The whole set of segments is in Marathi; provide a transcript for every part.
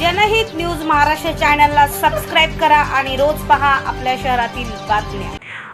जनहित न्यूज महाराष्ट्र चॅनलला सबस्क्राईब करा आणि रोज पहा आपल्या शहरातील बातम्या.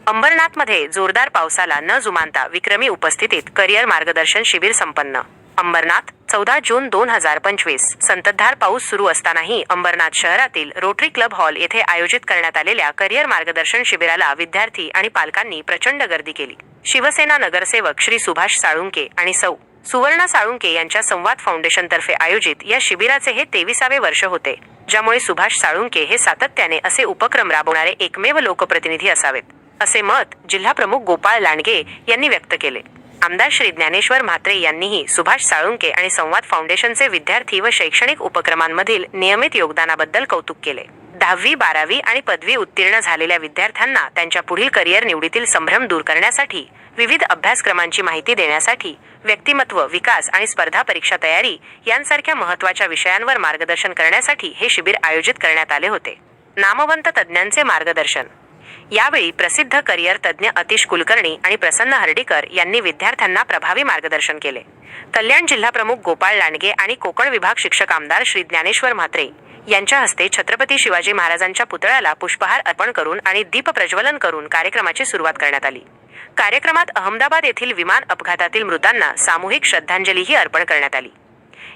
अंबरनाथमध्ये जोरदार पावसाला न जुमानता विक्रमी उपस्थितीत करिअर मार्गदर्शन शिबिर संपन्न. अंबरनाथ चौदा जून दोन हजार पंचवीस. संततधार पाऊस सुरू असतानाही अंबरनाथ शहरातील रोटरी क्लब हॉल येथे आयोजित करण्यात आलेल्या करिअर मार्गदर्शन शिबिराला विद्यार्थी आणि पालकांनी प्रचंड गर्दी केली. शिवसेना नगरसेवक श्री सुभाष साळुंके आणि सौ सुवर्णा साळुंके यांच्या संवाद फाउंडेशन तर्फे आयोजित या शिबिराचे हे तेविसावे वर्ष होते ज्यामुळे सुभाष साळुंके हे सातत्याने असे उपक्रम राबवणारे एकमेव लोकप्रतिनिधी असावेत असे मत जिल्हाप्रमुख गोपाळ लांडगे यांनी व्यक्त केले. आमदार श्री ज्ञानेश्वर म्हात्रे यांनीही सुभाष साळुंके आणि संवाद फाउंडेशनचे विद्यार्थी व शैक्षणिक उपक्रमांमधील नियमित योगदानाबद्दल कौतुक केले. दहावी बारावी आणि पदवी उत्तीर्ण झालेल्या विद्यार्थ्यांना त्यांच्या पुढील करिअर निवडीतील संभ्रम दूर करण्यासाठी विविध अभ्यासक्रमांची माहिती देण्यासाठी व्यक्तिमत्व विकास आणि स्पर्धा परीक्षा तयारी यांसारख्या महत्त्वाच्या विषयांवर मार्गदर्शन करण्यासाठी हे शिबिर आयोजित करण्यात आले होते. नामवंत तज्ज्ञांचे मार्गदर्शन. यावेळी प्रसिद्ध करिअर तज्ज्ञ अतिश कुलकर्णी आणि प्रसन्न हर्डीकर यांनी विद्यार्थ्यांना प्रभावी मार्गदर्शन केले. कल्याण जिल्हा प्रमुख गोपाळ लांडगे आणि कोकण विभाग शिक्षक आमदार श्री ज्ञानेश्वर म्हात्रे यांच्या हस्ते छत्रपती शिवाजी महाराजांच्या पुतळ्याला पुष्पहार अर्पण करून आणि दीप प्रज्वलन करून कार्यक्रमाची सुरुवात करण्यात आली. कार्यक्रमात अहमदाबाद येथील विमान अपघातातील मृतांना सामूहिक श्रद्धांजलीही अर्पण करण्यात आली.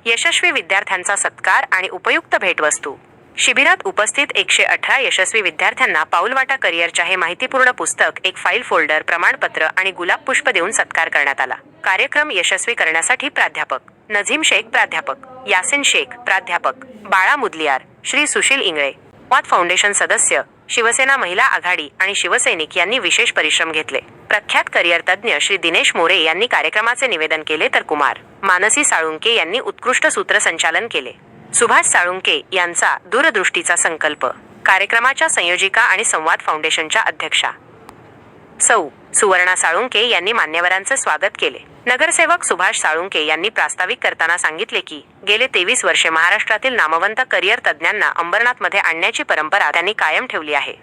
यशस्वी विद्यार्थ्यांचा सत्कार आणि उपयुक्त भेटवस्तू. शिबिरात उपस्थित एकशे अठरा यशस्वी विद्यार्थ्यांना पाऊलवाटा करिअरच्या हे माहितीपूर्ण पुस्तक एक फाईल फोल्डर प्रमाणपत्र आणि गुलाब पुष्प देऊन सत्कार करण्यात आला. कार्यक्रम यशस्वी करण्यासाठी प्राध्यापक नझीम शेख प्राध्यापक यासिन शेख प्राध्यापक बाळा मुदलियार श्री सुशील इंगळे. वाद फाउंडेशन सदस्य शिवसेना महिला आघाडी आणि शिवसैनिक यांनी विशेष परिश्रम घेतले. प्रख्यात करिअर तज्ज्ञ श्री दिनेश मोरे यांनी कार्यक्रमाचे निवेदन केले तर कुमार मानसी साळुंके यांनी उत्कृष्ट सूत्रसंचालन केले. सुभाष साळुंके यांचा दूरदृष्टीचा संकल्प. कार्यक्रमाच्या संयोजिका आणि संवाद फाउंडेशनच्या अध्यक्षा. सौ सुवर्णा साळुंके यांनी मान्यवरांचं स्वागत केले. नगरसेवक सुभाष साळुंके यांनी प्रास्ताविक करताना सांगितले की गेले तेवीस वर्षे महाराष्ट्रातील नामवंत करिअर तज्ज्ञांना अंबरनाथमध्ये आणण्याची परंपरा त्यांनी कायम ठेवली आहे.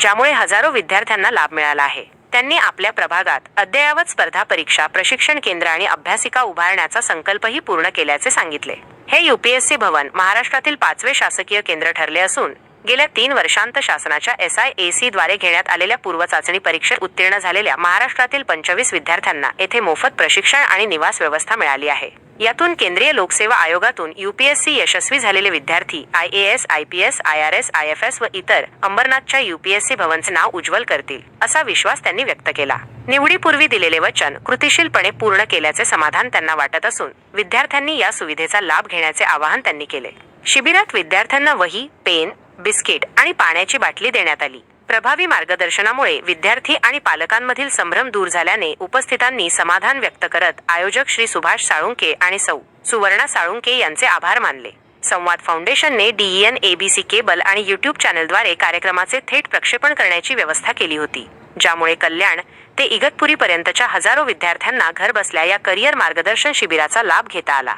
ज्यामुळे हजारो विद्यार्थ्यांना लाभ मिळाला आहे. त्यांनी आपल्या प्रभागात अद्ययावत स्पर्धा परीक्षा प्रशिक्षण केंद्र आणि अभ्यासिका उभारण्याचा संकल्पही पूर्ण केल्याचे सांगितले. हे युपीएससी भवन महाराष्ट्रातील पाचवे शासकीय केंद्र ठरले असून गेल्या तीन वर्षांत शासनाच्या एस आय ए सी द्वारे घेण्यात आलेल्या पूर्वचाचणी परीक्षेत उत्तीर्ण झालेल्या महाराष्ट्रातील पंचवीस विद्यार्थ्यांना येथे मोफत प्रशिक्षण आणि निवास व्यवस्था मिळाली आहे. यातून केंद्रीय लोकसेवा आयोगातून युपीएससी यशस्वी झालेले विद्यार्थी I A S I P S I R S I F S व इतर अंबरनाथच्या युपीएससी भवनचे नाव उज्ज्वल करतील असा विश्वास त्यांनी व्यक्त केला. निवडीपूर्वी दिलेले वचन कृतिशीलपणे पूर्ण केल्याचे समाधान त्यांना वाटत असून विद्यार्थ्यांनी या सुविधेचा लाभ घेण्याचे आवाहन त्यांनी केले. शिबिरात विद्यार्थ्यांना वही पेन बिस्किट आणि पाण्याची बाटली देण्यात आली. प्रभावी मार्गदर्शनामुळे विद्यार्थी आणि पालकांमधील संभ्रम दूर झाल्याने उपस्थितांनी समाधान व्यक्त करत आयोजक श्री सुभाष साळुंके आणि सौ सुवर्णा साळुंके यांचे आभार मानले. संवाद फाउंडेशनने डीईएन एबीसी केबल आणि युट्यूब चॅनलद्वारे कार्यक्रमाचे थेट प्रक्षेपण करण्याची व्यवस्था केली होती. ज्यामुळे कल्याण ते इगतपुरी पर्यंतच्या हजारो विद्यार्थ्यांना घर बसल्या या करिअर मार्गदर्शन शिबिराचा लाभ घेता आला.